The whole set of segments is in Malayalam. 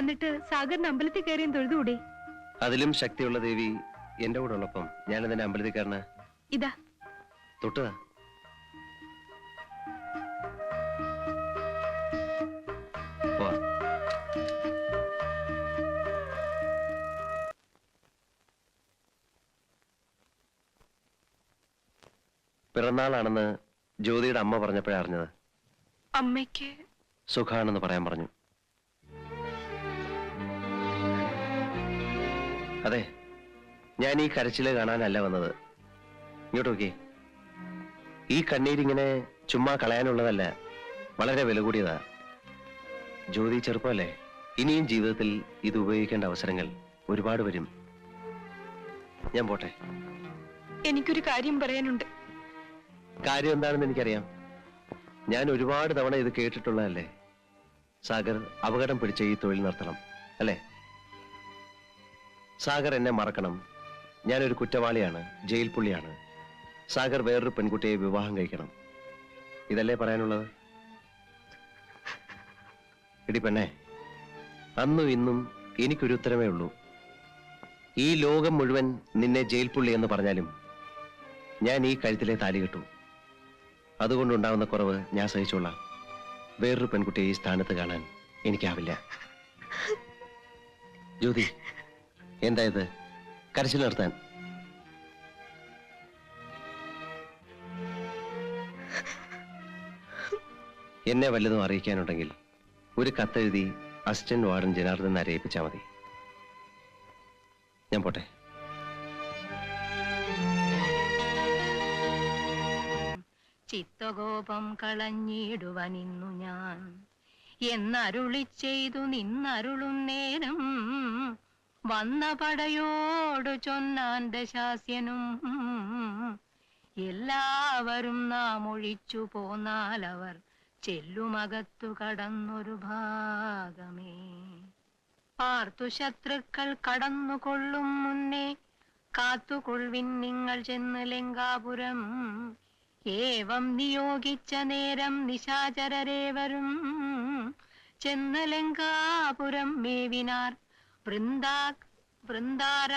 വന്നിട്ട് സാഗറിന് അമ്പലത്തിൽ കയറിയും തൊഴുതുകൂടി? അതിലും ശക്തിയുള്ള ദേവി എന്റെ കൂടെ ഉള്ളപ്പം ഞാൻ അതിന്റെ അമ്പലത്തിൽ കയറണ ഇതാ തൊട്ടതാ പിറന്നാളാണെന്ന് ജ്യോതിയുടെ അമ്മ പറഞ്ഞപ്പോഴാ അറിഞ്ഞത്. അമ്മയ്ക്ക് സുഖാണെന്ന് പറയാൻ പറഞ്ഞു. അതെ. ഞാൻ ഈ കരച്ചിൽ കാണാനല്ല വന്നത്. ഇങ്ങോട്ട് നോക്കി ഈ കണ്ണീരിങ്ങനെ ചുമ്മാ കളയാനുള്ളതല്ല വളരെ വില കൂടിയതാ. ജ്യോതി ചെറുപ്പമല്ലേ? ഇനിയും ജീവിതത്തിൽ ഇത് ഉപയോഗിക്കേണ്ട അവസരങ്ങൾ ഒരുപാട് വരും. ഞാൻ പോട്ടെ. എനിക്കൊരു കാര്യം പറയാനുണ്ട്. കാര്യം എന്താണെന്ന് എനിക്കറിയാം. ഞാൻ ഒരുപാട് തവണ ഇത് കേട്ടിട്ടുള്ളതല്ലേ? സാഗർ അപകടം പിടിച്ച ഈ തൊഴിൽ നടത്തണം അല്ലേ? സാഗർ എന്നെ മറക്കണം. ഞാനൊരു കുറ്റവാളിയാണ് ജയിൽ പുള്ളിയാണ്. സാഗർ വേറൊരു പെൺകുട്ടിയെ വിവാഹം കഴിക്കണം. ഇതല്ലേ പറയാനുള്ളത്? എടി പെണ്ണെ അന്നും ഇന്നും എനിക്കൊരു ഉത്തരമേ ഉള്ളൂ. ഈ ലോകം മുഴുവൻ നിന്നെ ജയിൽ പുള്ളി എന്ന് പറഞ്ഞാലും ഞാൻ ഈ കഴുത്തിലെ താലി കെട്ടു. അതുകൊണ്ടുണ്ടാവുന്ന കുറവ് ഞാൻ സഹിച്ചോളാം. വേറൊരു പെൺകുട്ടിയെ ഈ സ്ഥാനത്ത് കാണാൻ എനിക്കാവില്ല. ജ്യോതി എന്താ ഇത്? കരച്ചിൽ നിർത്താൻ എന്നെ വല്ലതും അറിയിക്കാനുണ്ടെങ്കിൽ ഒരു കത്തെഴുതി അസിസ്റ്റന്റ് വാർഡൻ ജനാർദ്ദൻ അറിയിപ്പിച്ചാൽ മതി. ഞാൻ പോട്ടെ. ചിത്തഗോപം കളഞ്ഞിടുവനിന്നു ഞാൻ. എന്നരുളി ചെയ്തു നിന്നരുളും നേരം വന്ന പടയോടു ചൊന്നാൻ ദശാസ്യനും. എല്ലാവരും നാം ഒഴിച്ചു പോന്നാലവർ ചെല്ലുമകത്തു കടന്നൊരു ഭാഗമേ. പാർത്തു ശത്രുക്കൾ കടന്നുകൊള്ളും മുന്നേ കാത്തുകൊള്ളിൻ നിങ്ങൾ ചെന്ന് ലങ്കാപുരം. ഏവം നിയോഗിച്ച നേരം നിശാചരരേവരും. ചെന്ന് ലങ്കാപുരം മേവിനാർ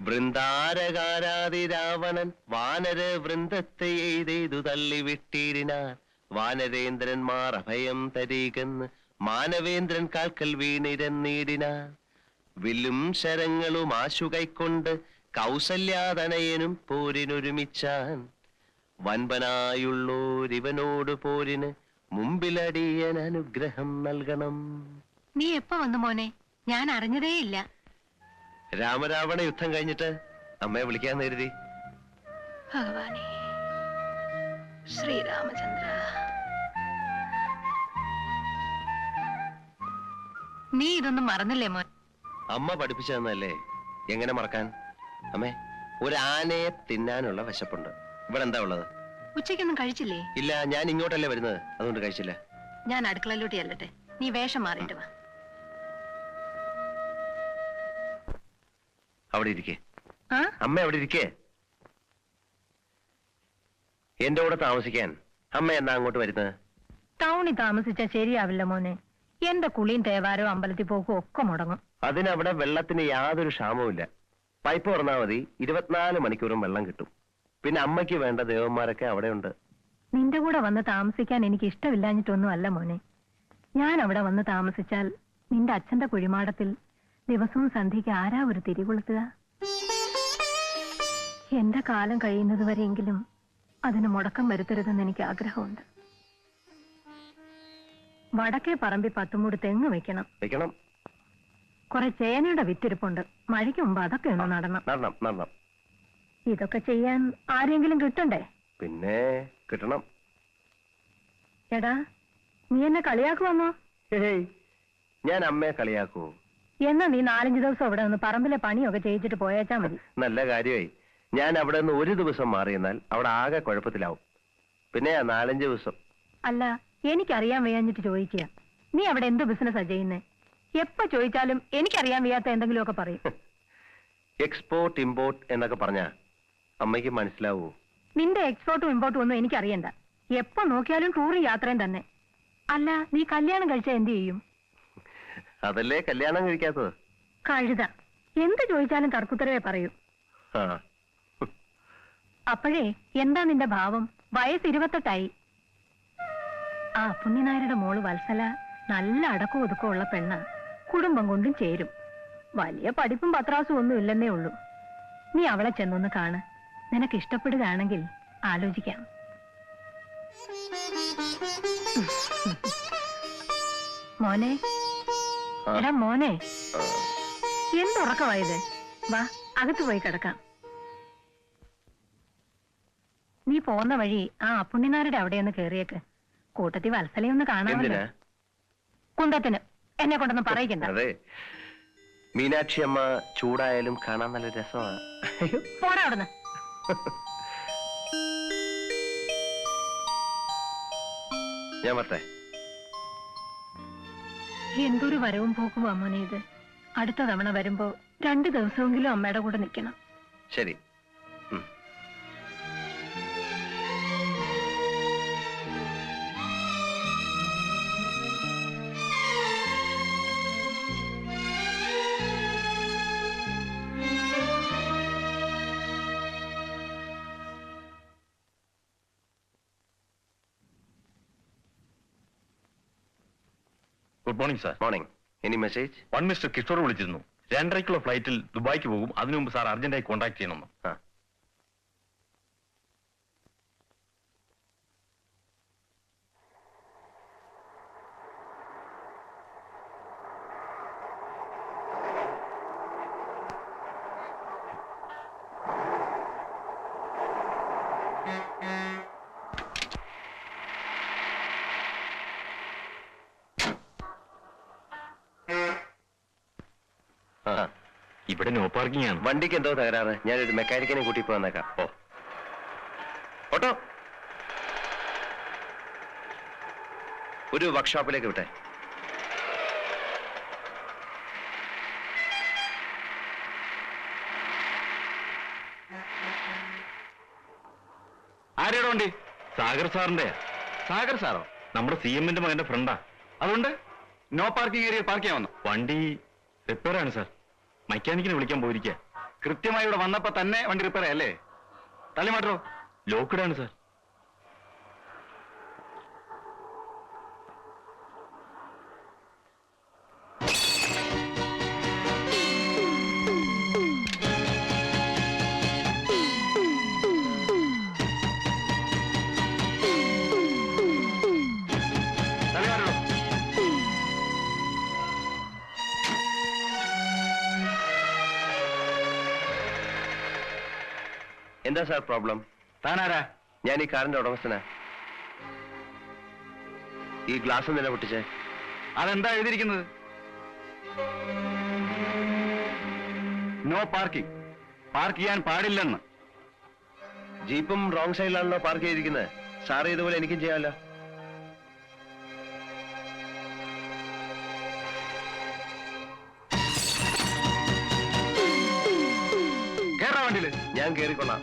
വൃന്ദാരകാരാതി രാവണൻ വാനര വൃന്ദത്തെ എയ്തെയ്തു തള്ളിവിട്ടിരിനാർ വാനരേന്ദ്രന്മാർ അഭയം തരീകെന്ന് മാനവേന്ദ്രൻ കാൽക്കൽ വീണിരന്നീടിനാർ വില്ലും ശരങ്ങളും ആശു കൈക്കൊണ്ട് കൗസല്യാതനയനും പോരിനൊരുമിച്ചാൻ. വൻപനായുള്ളോരിവനോട് പോരിന് മുമ്പിലടിയൻ അനുഗ്രഹം നൽകണം. നീ എപ്പോ വന്നു മോനെ? ഞാൻ അറിഞ്ഞതേയില്ല. രാമരാവണ യുദ്ധം കഴിഞ്ഞിട്ട് അമ്മയെ വിളിക്കാൻ കരുതി ഭഗവാനെ ശ്രീരാമചന്ദ്ര. നീ ഇതൊന്നും മറന്നില്ലേ മോൻ? അമ്മ പഠിപ്പിച്ചു തന്നല്ലേ എങ്ങനെ മറക്കാൻ? അമ്മേ ഒരു ആനയെ തിന്നാനുള്ള വിശപ്പുണ്ട്. ഇവിടെ എന്താ ഉള്ളത്? ഉച്ചയ്ക്കൊന്നും കഴിച്ചില്ലേ? ഇല്ല ഞാൻ ഇങ്ങോട്ടല്ലേ വരുന്നത്. അതുകൊണ്ട് കഴിച്ചില്ല. ഞാൻ അടുക്കളയിലോട്ട് ചെല്ലട്ടെ. നീ വേഷം മാറിയിട്ട് വാ. അവിടെ ഇരിക്കേ. അമ്മ അവിടെ ഇരിക്കേ. എന്റെ കൂടെ താമസിക്കാൻ അമ്മ എന്നാ അങ്ങോട്ട് വരുന്നത്? ടൗണിൽ താമസിച്ചാ ശരിയാവില്ല മോനെ. എന്റെ കുളിയും തേവാരവും അമ്പലത്തിൽ പോക്കും ഒക്കെ മുടങ്ങും. അതിനവിടെ വെള്ളത്തിന് യാതൊരു ക്ഷാമവുമില്ല പൈപ്പ് തുറന്നാ മതി. ഇരുപത്തിനാല് മണിക്കൂറും വെള്ളം കിട്ടും. പിന്നെ അമ്മയ്ക്ക് വേണ്ട ദേവന്മാരൊക്കെ അവിടെ ഉണ്ട് നിന്റെ കൂടെ വന്ന് താമസിക്കാൻ എനിക്ക് ഇഷ്ടമില്ലാഞ്ഞിട്ടൊന്നും അല്ല മോനെ. ഞാൻ അവിടെ വന്ന് താമസിച്ചാൽ നിന്റെ അച്ഛന്റെ കുഴിമാടത്തിൽ ദിവസവും സന്ധ്യയ്ക്ക് ആരാ ഒരു തിരികൊളുത്തുക എന്റെ കാലം കഴിയുന്നത് വരെയെങ്കിലും അതിന് മുടക്കം വരുത്തരുതെന്ന് എനിക്ക് ആഗ്രഹമുണ്ട്. വടക്കേ പറമ്പി പത്തുമൂട് തെങ്ങ് വെക്കണം. വെക്കണം. കുറെ ചേനയുടെ വിത്തിരിപ്പുണ്ട്. മഴയ്ക്ക് മുമ്പ് അതൊക്കെ ഒന്ന് നടണം. നടണം നടണം. ഇതൊക്കെ ചെയ്യാൻ ആരെങ്കിലും കിട്ടണ്ടേ? പിന്നെ കിട്ടണം. എടാ നീ എന്നെ കളിയാക്കുവന്നോ? ഹേയ്, ഞാൻ അമ്മയെ കളിയാക്കൂ. എന്നാ നീ നാലഞ്ച് ദിവസം ഇവിടെ നിന്ന് പറമ്പിലെ പണിയൊക്കെ ചെയ്യിച്ചിട്ട് പോയേച്ചാ മതി. നല്ല കാര്യമായി. ഞാൻ അവിടെ നിന്ന് ഒരു ദിവസം മാറിയെന്നാൽ അവിടെ ആകെ കുഴപ്പത്തിലാവും. പിന്നെ നാലഞ്ചു നാലഞ്ച് ദിവസം. അല്ല എനിക്കറിയാൻ വയ്യാഞ്ഞിട്ട് ചോദിക്കുക. നീ അവിടെ എന്ത് ബിസിനസ്സാ ചെയ്യുന്നേ? എപ്പോ ചോദിച്ചാലും എനിക്കറിയാൻ വയ്യാത്ത എന്തെങ്കിലുമൊക്കെ പറയും. എക്സ്പോർട്ട് ഇമ്പോർട്ട് എന്നൊക്കെ പറഞ്ഞാ അമ്മയ്ക്ക് മനസ്സിലാവൂ? നിന്റെ എക്സ്പോർട്ടും ഇമ്പോർട്ടും ഒന്നും എനിക്കറിയണ്ട. എപ്പോ നോക്കിയാലും ടൂറും യാത്രയും തന്നെ. അല്ല നീ കല്യാണം കഴിച്ചാൽ എന്ത് ചെയ്യും? അതല്ലേ കല്യാണം കഴിക്കാത്തത്? കഴുത. എന്ത് ചോദിച്ചാലും തർക്കുത്തരവേ പറയൂ. ആ. അപ്പോഴേ എന്താ നിന്റെ ഭാവം? വയസ്സ് ഇരുപത്തെട്ടായി. ആ പുണ്യനായരുടെ മോൾ വത്സല നല്ല അടക്കം ഒതുക്കമുള്ള ഉള്ള പെണ്ണ. കുടുംബം കൊണ്ടും ചേരും. വലിയ പഠിപ്പും പത്രാസും ഒന്നും ഇല്ലെന്നേ ഉള്ളൂ. നീ അവളെ ചെന്നൊന്ന് കാണ്. നിനക്ക് ഇഷ്ടപ്പെടുകയാണെങ്കിൽ ആലോചിക്കാം. മോനെ. എടാ മോനെ. എന്തുറക്കമായത്? വാ അകത്ത് പോയി കിടക്കാം. നീ പോന്ന വഴി ആ അപ്പുണ്ണിനാരുടെ അവിടെ ഒന്ന് കേറിയേക്ക്. കൂട്ടത്തിൽ വത്സലയൊന്ന് കാണാമല്ലോ. എന്തിനാ? കുന്തത്തിന്. എന്നെ കൊണ്ടൊന്ന് പറയിക്കണ്ട. അതെ. മീനാക്ഷി അമ്മ ചൂടായാലും കാണാൻ നല്ല രസമാണ് പോടാ അവിടുന്ന്. ഞാൻ വരട്ടെ. എന്തൊരു വരവും പോക്കും അമ്മനെ ഇത്. അടുത്ത തവണ വരുമ്പോ രണ്ടു ദിവസമെങ്കിലും അമ്മയുടെ കൂടെ നിൽക്കണം. ശരി. Good morning sir morning any message one mister Kishore വിളിച്ചിരുന്നു. രണ്ടരയ്ക്കുള്ള ഫ്ലൈറ്റിൽ ദുബായ്ക്ക് പോകും. അതിനു മുമ്പ് സാർ അർജന്റായി കോൺടാക്ട് ചെയ്യണമെന്ന്. ഇവിടെ നോ പാർക്കിംഗ് ആണ്. വണ്ടിക്ക് എന്തോ തകരാറ്. ഞാനൊരു മെക്കാനിക്കിനെ കൂട്ടി പോന്നേക്കാം ഓ. ഓട്ടോ. ഒരു വർക്ക്ഷോപ്പിലേക്ക് വിട്ടെ. ആരുടെ വണ്ടി? സാഗർ സാറിന്റെ. സാഗർ സാറോ? നമ്മുടെ സി എമ്മിന്റെ മകന്റെ ഫ്രണ്ടാ അതുകൊണ്ട്? നോ പാർക്കിംഗ് ഏരിയയിൽ പാർക്ക് ചെയ്യാൻ വന്നു? വണ്ടി റിപ്പയർ ആണ് സാർ. മെക്കാനിക്കിനെ വിളിക്കാൻ പോയിരിക്കുക കൃത്യമായി ഇവിടെ വന്നപ്പോ തന്നെ വണ്ടി റിപ്പയർ അല്ലേ? തള്ളി മാറ്റോ. ലോക്കഡാണ് സാർ എന്താ സാർ പ്രോബ്ലം? താനാരാ? ഞാൻ ഈ കാറിന്റെ ഉടമസ്ഥനാ. ഈ ഗ്ലാസ് എന്തിനാ പൊട്ടിച്ചേ? അതെന്താ എഴുതിയിരിക്കുന്നത്? നോ പാർക്കിംഗ് പാർക്ക് ചെയ്യാൻ പാടില്ലെന്ന്. ജീപ്പും റോങ് സൈഡിലാണല്ലോ പാർക്ക് ചെയ്തിരിക്കുന്നത്. സാറ് ഇതുപോലെ എനിക്കും ചെയ്യാമല്ലോ ഞാൻ കേറിക്കൊള്ളാം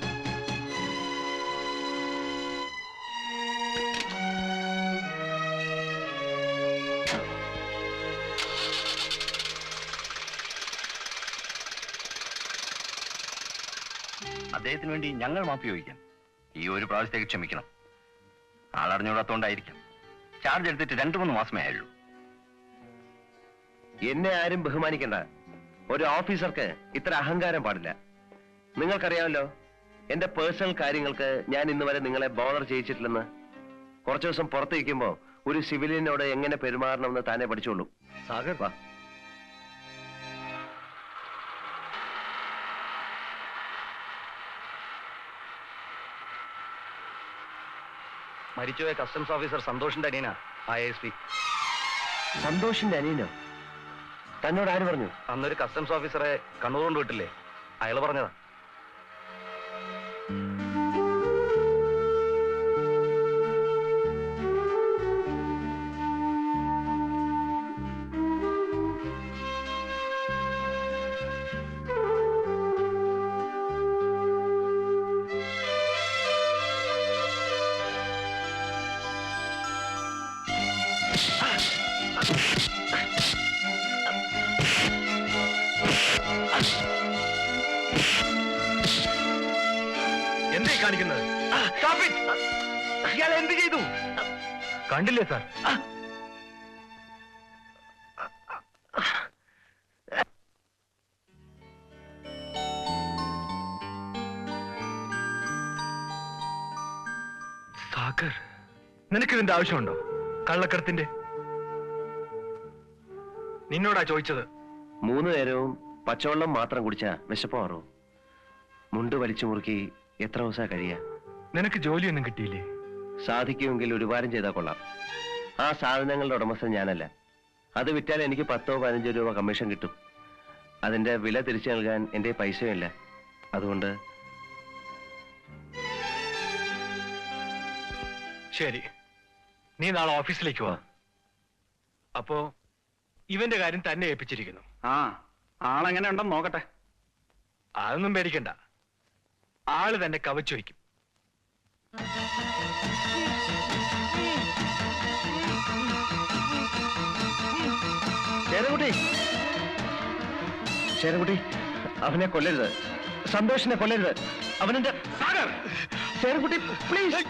അദ്ദേഹത്തിന് വേണ്ടി ഞങ്ങൾ മാപ്പ് ചോദിക്കാം. ഈ ഒരു പ്രാവശ്യത്തേക്ക് ക്ഷമിക്കണം. ആളറിഞ്ഞൂടാത്തോണ്ടായിരിക്കാം ചാർജ് എടുത്തിട്ട് രണ്ടു മൂന്ന് മാസമേ ആയുള്ളൂ. എന്നെ ആരും ബഹുമാനിക്കണ്ട. ഒരു ഓഫീസർക്ക് ഇത്ര അഹങ്കാരം പാടില്ല. നിങ്ങൾക്കറിയാമല്ലോ എന്റെ പേഴ്സണൽ കാര്യങ്ങൾക്ക് ഞാൻ ഇന്ന് വരെ നിങ്ങളെ ബോധർ ചെയ്യിച്ചിട്ടില്ലെന്ന്. കുറച്ചു ദിവസം പുറത്ത് നിൽക്കുമ്പോ ഒരു സിവിലിയനോട് എങ്ങനെ പെരുമാറണമെന്ന് താനെ പഠിച്ചോളൂ. സാഗർ വാ. മരിച്ചുപോയ കസ്റ്റംസ് ഓഫീസർ സന്തോഷിന്റെ അനിയനാ ഐ എസ് പി സന്തോഷിന്റെ അനിയനോ? തന്നോട് ആര് പറഞ്ഞു? അന്നൊരു കസ്റ്റംസ് ഓഫീസറെ കണ്ണൂർ കൊണ്ട് വിട്ടില്ലേ? അയാൾ പറഞ്ഞതാ. എന്തേ കാണിക്കുന്നത്! ഇയാൾ എന്ത് ചെയ്തു? കണ്ടില്ലേ സാർ? സാഗർ. നിനക്ക് ഇതിന്റെ ആവശ്യമുണ്ടോ? കള്ളക്കടത്തിന്റെ? നിന്നോടാ ചോദിച്ചത്. മൂന്ന് നേരവും പച്ചവെള്ളം മാത്രം കുടിച്ചാ വിശപ്പ് മാറും. മുണ്ട് വലിച്ചു മുറുക്കി എത്ര ദിവസാ കഴിയാ? നിനക്ക് ജോലിയൊന്നും കിട്ടിയില്ലേ? സാധിക്കുമെങ്കിൽ ഒരു വാരം ചെയ്താൽ കൊള്ളാം. ആ സാധനങ്ങളുടെ ഉടമസ്ഥൻ ഞാനല്ല. അത് വിറ്റാൽ എനിക്ക് പത്തോ പതിനഞ്ചോ രൂപ കമ്മീഷൻ കിട്ടും. അതിന്റെ വില തിരിച്ചു നൽകാൻ എന്റെ പൈസയില്ല അതുകൊണ്ട് ശരി. നീ നാളെ ഓഫീസിലേക്ക് വാ. അപ്പോ ഇവന്റെ കാര്യം തന്നെ ഏൽപ്പിച്ചിരിക്കുന്നു. ആ. ആളെങ്ങനെ ഉണ്ടെന്ന് നോക്കട്ടെ. അതൊന്നും പേടിക്കണ്ട. ആൾ തന്നെ കവച്ചു വയ്ക്കും ശേരകുട്ടി ശേരകുട്ടി അവനെ കൊല്ലരുത്. സന്തോഷിനെ കൊല്ലരുത്. അവനെന്റെ സാഗർ! ശേരകുട്ടി പ്ലീസ്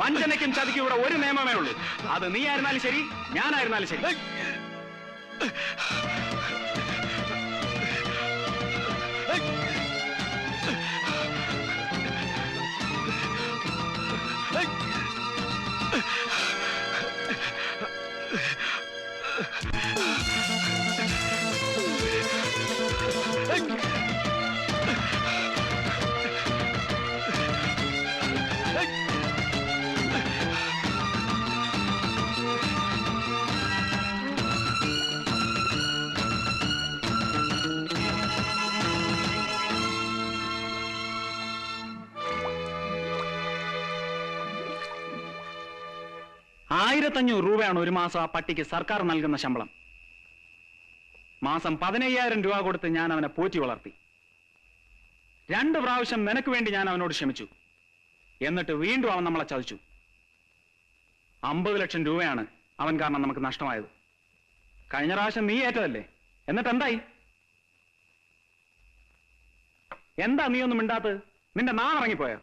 വഞ്ചനയ്ക്കും ചതിക്കും ഇവിടെ ഒരു നിയമമേ ഉള്ളൂ. അത് നീ ആയിരുന്നാലും ശരി ഞാനായിരുന്നാലും ശരി. Hey! ആയിരത്തഞ്ഞൂറ് രൂപയാണ് ഒരു മാസം ആ പട്ടിക്ക് സർക്കാർ നൽകുന്ന ശമ്പളം. മാസം പതിനയ്യായിരം രൂപ കൊടുത്ത് ഞാൻ അവനെ പോറ്റി വളർത്തി. രണ്ട് പ്രാവശ്യം നിനക്ക് വേണ്ടി ഞാൻ അവനോട് ക്ഷമിച്ചു. എന്നിട്ട് വീണ്ടും അവൻ നമ്മളെ ചതിച്ചു. അമ്പത് ലക്ഷം രൂപയാണ് അവൻ കാരണം നമുക്ക് നഷ്ടമായത്. കഴിഞ്ഞ പ്രാവശ്യം നീ ഏറ്റതല്ലേ? എന്നിട്ട് എന്തായി? എന്താ നീ ഒന്നും മിണ്ടാത്തത്? നിന്റെ നാ ഇറങ്ങിപ്പോയോ?